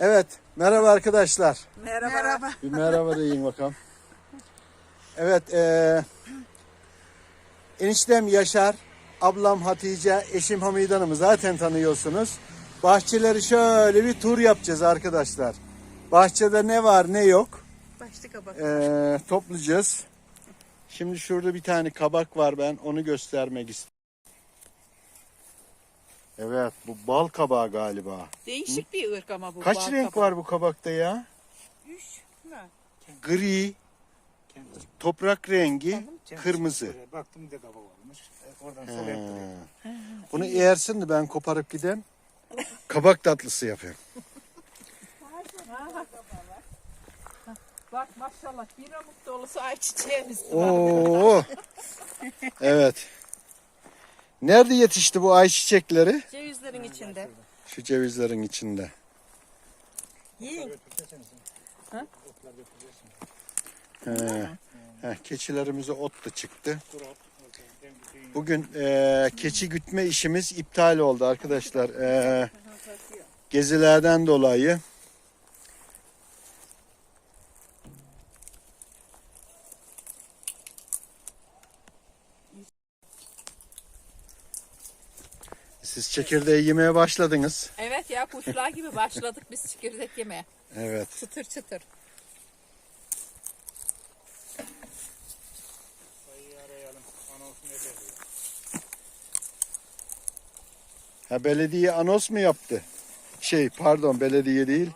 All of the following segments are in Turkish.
Evet, merhaba arkadaşlar. Merhaba. Bir merhaba deyin bakalım. Evet, eee eniştem Yaşar, ablam Hatice, eşim Hamide Hanım'ı zaten tanıyorsunuz. Bahçeleri şöyle bir tur yapacağız arkadaşlar. Bahçede ne var ne yok Başlı kabak. eee, toplayacağız. Şimdi şurada bir tane kabak var ben onu göstermek istiyorum. Evet, bu bal kabağı galiba. Değişik bir ırk ama bu. Kaç bal renk kabağı. var bu kabakta ya? Üç mü? Gri, toprak rengi, kırmızı. Baktım bir de kabak olmuş. E, Oradan He. sonra yaptım. Bunu eğersin de ben koparıp gidem. Kabak tatlısı yapayım. Bak maşallah bir amuk dolusu ayçiçeğimiz var. Oo. Evet. Nerede yetişti bu ayçiçekleri? Cevizlerin içinde. Şu cevizlerin içinde. Yiyin. Götüreceğiz. He. He, keçilerimize ot da çıktı. Bugün e, keçi gütme işimiz iptal oldu arkadaşlar. E, gezilerden dolayı. Siz çekirdeği yemeye başladınız. Evet ya kuşlar gibi başladık biz çekirdek yemeye. Evet. Çıtır çıtır. sayıyı arayalım. Anons ne dedi? Ha belediye anons mu yaptı? Şey pardon belediye değil.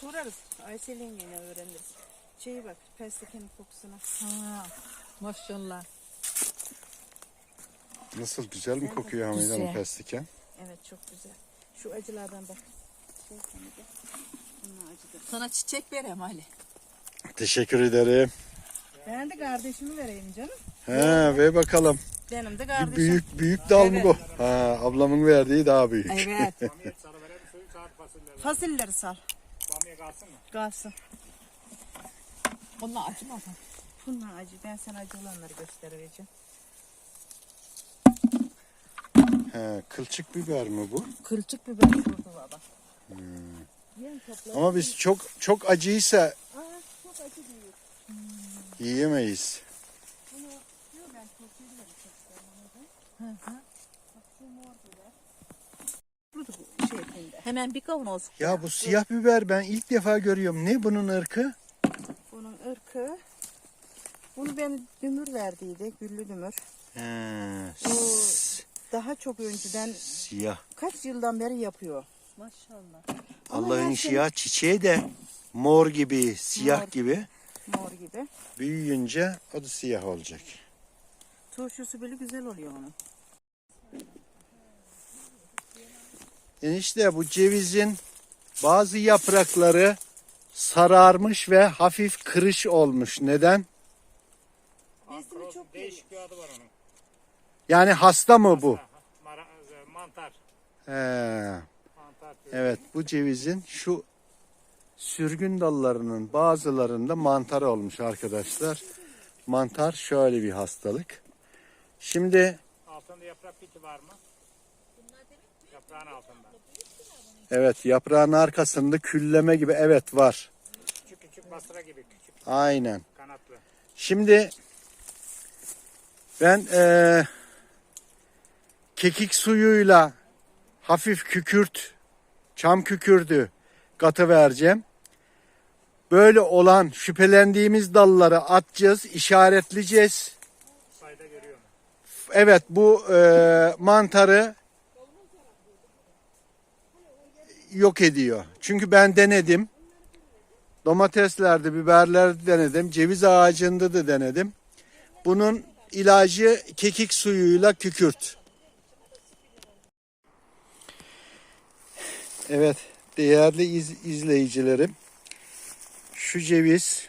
Sorarız. Aysel'in yine öğreniriz. Şeyi bak, persekenin kokusuna. Ha, maşallah. Nasıl güzel mi kokuyor Hamide Hanım Güzel. pestiken? Evet, çok güzel. Şu acılardan bak. Şey sana. Bunlar acıdır. Sana çiçek vereyim Ali. Teşekkür ederim. Ben de kardeşimi vereyim canım. He ve bakalım. Benim de Bir kardeşim. büyük büyük dal mı bu? Ha, ablamın verdiği daha büyük. Evet. Fasulyeleri sal. Bamya kalsın mı? Kalsın. Onlar acımaz. ha. Bunlar acı. Ben sana acı olanları göstereceğim. He, kılçık biber mi bu? Kılçık biber şurada var bak. Topla. Ama biz çok çok acıysa Aa, çok acı değil. yiyemeyiz. Bunu diyor ben çok seviyorum çok seviyorum onu da. Bak şu mor biber. Burada bu şeklinde. Hemen bir kavanoz. Ya bu siyah biber ben ilk defa görüyorum. Ne bunun ırkı? Bunun ırkı. Bunu ben dümür verdiydi. Güllü dümür. He, Bu- Daha çok önceden siyah. kaç yıldan beri yapıyor. Maşallah. Allah'ın şey- siyah çiçeği de mor gibi, siyah Mor. gibi. Mor gibi. Büyüyünce o da siyah olacak. Turşusu böyle güzel oluyor onun. Enişte bu cevizin bazı yaprakları sararmış ve hafif kırış olmuş. Neden? Ankros değişik bir adı var onun. Yani hasta mı bu? E, mantar. He. Evet bu cevizin şu sürgün dallarının bazılarında mantar olmuş arkadaşlar. Mantar şöyle bir hastalık. Şimdi Altında yaprak piti var mı? Yaprağın altında. evet yaprağın arkasında külleme gibi evet var. Küçük küçük basra gibi küçük Aynen. kanatlı. Şimdi ben eee, kekik suyuyla hafif kükürt, çam kükürdü katı vereceğim. Böyle olan şüphelendiğimiz dalları atacağız, işaretleyeceğiz. Evet bu eee, mantarı yok ediyor. Çünkü ben denedim. Domateslerde, biberlerde denedim. Ceviz ağacında da denedim. Bunun ilacı kekik suyuyla kükürt. Evet, değerli iz- izleyicilerim. Şu ceviz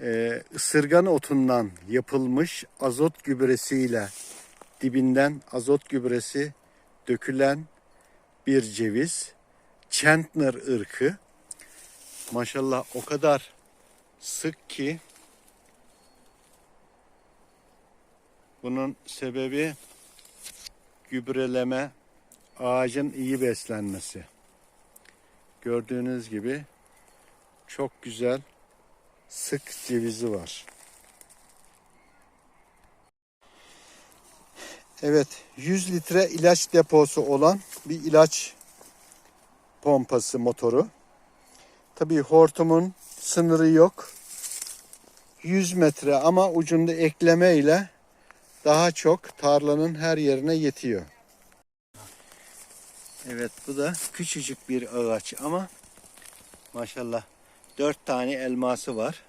e, ısırgan otundan yapılmış azot gübresiyle dibinden azot gübresi dökülen bir ceviz. Chandler ırkı. Maşallah o kadar sık ki bunun sebebi gübreleme ağacın iyi beslenmesi. Gördüğünüz gibi çok güzel sık cevizi var. Evet, 100 litre ilaç deposu olan bir ilaç pompası motoru. Tabii hortumun sınırı yok. 100 metre ama ucunda ekleme ile daha çok tarlanın her yerine yetiyor. Evet bu da küçücük bir ağaç ama maşallah dört tane elması var.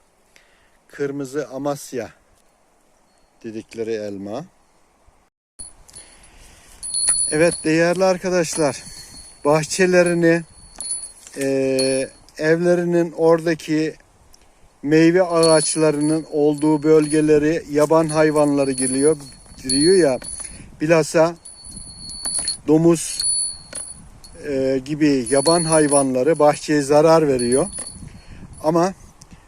Kırmızı Amasya dedikleri elma. Evet değerli arkadaşlar bahçelerini eee, evlerinin oradaki meyve ağaçlarının olduğu bölgeleri yaban hayvanları giriyor, giriyor ya bilhassa domuz e, gibi yaban hayvanları bahçeye zarar veriyor. Ama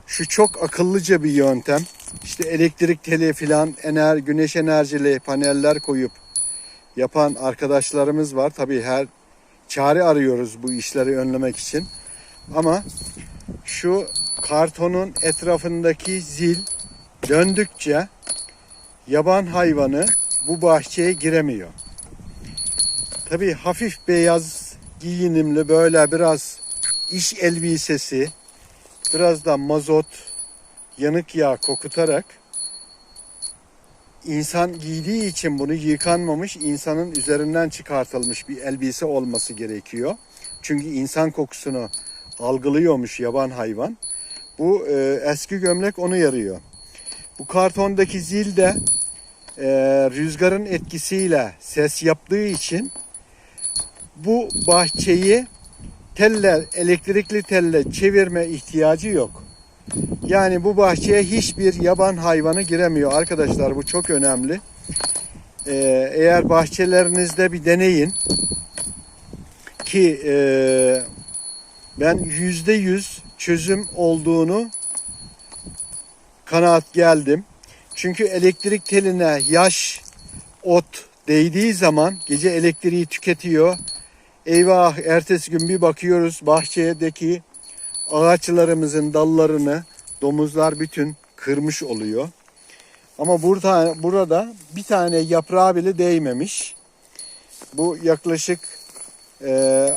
şu çok akıllıca bir yöntem. İşte elektrik teli filan ener, güneş enerjili paneller koyup yapan arkadaşlarımız var. Tabii her çare arıyoruz bu işleri önlemek için. Ama şu kartonun etrafındaki zil döndükçe yaban hayvanı bu bahçeye giremiyor. Tabii hafif beyaz giyinimli böyle biraz iş elbisesi, biraz da mazot, yanık yağ kokutarak insan giydiği için bunu yıkanmamış insanın üzerinden çıkartılmış bir elbise olması gerekiyor. Çünkü insan kokusunu algılıyormuş yaban hayvan. Bu e, eski gömlek onu yarıyor. Bu kartondaki zil de e, rüzgarın etkisiyle ses yaptığı için bu bahçeyi telle, elektrikli telle çevirme ihtiyacı yok. Yani bu bahçeye hiçbir yaban hayvanı giremiyor. Arkadaşlar bu çok önemli. Ee, eğer bahçelerinizde bir deneyin ki e, ben yüzde yüz çözüm olduğunu kanaat geldim. Çünkü elektrik teline yaş, ot değdiği zaman gece elektriği tüketiyor. Eyvah ertesi gün bir bakıyoruz bahçedeki ağaçlarımızın dallarını domuzlar bütün kırmış oluyor. Ama burada burada bir tane yaprağı bile değmemiş. Bu yaklaşık e,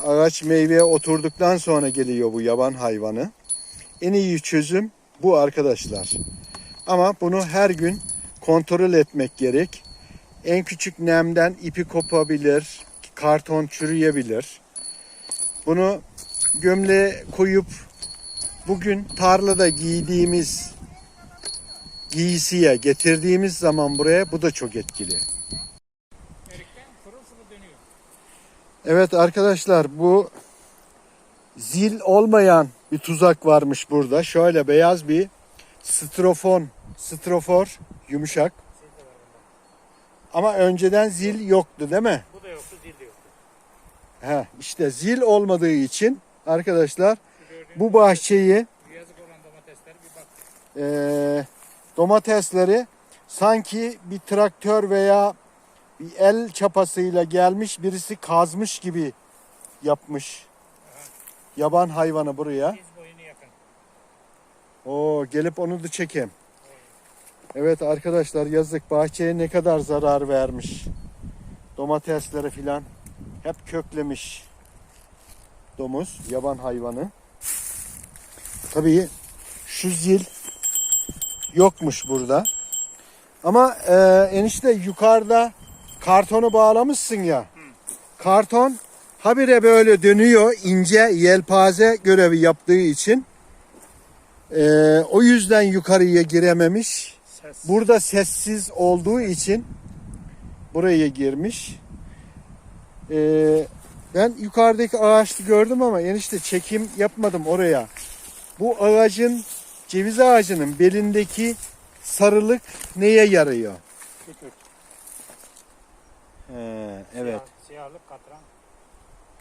ağaç meyveye oturduktan sonra geliyor bu yaban hayvanı. En iyi çözüm bu arkadaşlar. Ama bunu her gün kontrol etmek gerek. En küçük nemden ipi kopabilir, karton çürüyebilir. Bunu gömleğe koyup bugün tarlada giydiğimiz giysiye getirdiğimiz zaman buraya bu da çok etkili. Evet arkadaşlar bu zil olmayan bir tuzak varmış burada. Şöyle beyaz bir strofon, strofor yumuşak. Ama önceden zil yoktu değil mi? Bu da yoktu, zil de yoktu. He, işte zil olmadığı için arkadaşlar bu bahçeyi eee, domatesleri sanki bir traktör veya bir el çapasıyla gelmiş birisi kazmış gibi yapmış. Yaban hayvanı buraya. Oo gelip onu da çekeyim. Evet arkadaşlar yazık bahçeye ne kadar zarar vermiş. Domatesleri filan hep köklemiş. Domuz, yaban hayvanı. Tabii şu zil yokmuş burada. Ama e, enişte yukarıda kartonu bağlamışsın ya. Karton habire böyle dönüyor ince yelpaze görevi yaptığı için. Ee, o yüzden yukarıya girememiş. Ses. Burada sessiz olduğu için buraya girmiş. Ee, ben yukarıdaki ağaçlı gördüm ama enişte çekim yapmadım oraya. Bu ağacın, ceviz ağacının belindeki sarılık neye yarıyor? Kütük. He, evet. Siyah, siyahlık katran.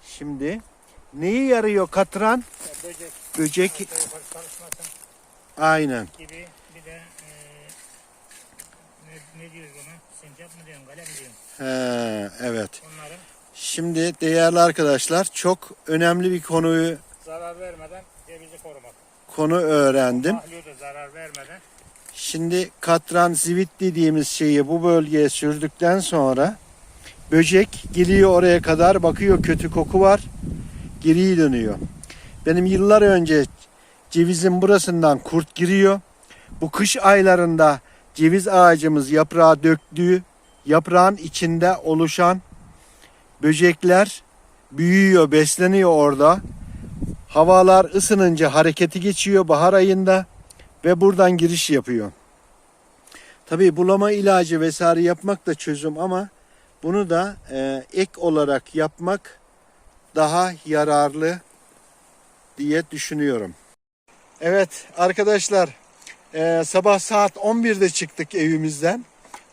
Şimdi neyi yarıyor katran? e, Böcek. Böcek. Aynen. gibi. Bir de e, ne, ne diyoruz ona? Sincap mı diyorsun, kalem mi diyorsun? He, evet. Onların Şimdi değerli arkadaşlar çok önemli bir konuyu Zarar vermeden cevizi korumak. konu öğrendim. Zarar vermeden. Şimdi katran zivit dediğimiz şeyi bu bölgeye sürdükten sonra böcek geliyor oraya kadar bakıyor kötü koku var geriye dönüyor. Benim yıllar önce cevizin burasından kurt giriyor. Bu kış aylarında ceviz ağacımız yaprağı döktüğü yaprağın içinde oluşan böcekler büyüyor, besleniyor orada. Havalar ısınınca hareketi geçiyor bahar ayında ve buradan giriş yapıyor. Tabii bulama ilacı vesaire yapmak da çözüm ama bunu da e, ek olarak yapmak daha yararlı diye düşünüyorum. Evet arkadaşlar e, sabah saat 11'de çıktık evimizden.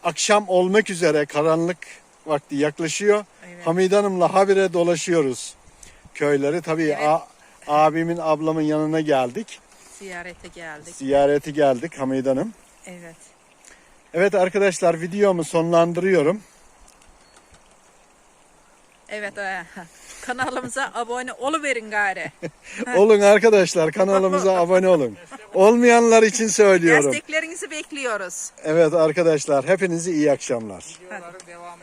Akşam olmak üzere karanlık vakti yaklaşıyor. Evet. Hamide Hanım'la habire dolaşıyoruz köyleri. Tabii Evet. a- abimin ablamın yanına geldik. Ziyarete geldik. Ziyareti geldik Hamide Hanım. Evet. Evet arkadaşlar videomu sonlandırıyorum. Evet. e, kanalımıza abone oluverin gari. olun arkadaşlar kanalımıza abone olun. Olmayanlar için söylüyorum. Desteklerinizi bekliyoruz. Evet arkadaşlar hepinize iyi akşamlar. Devamı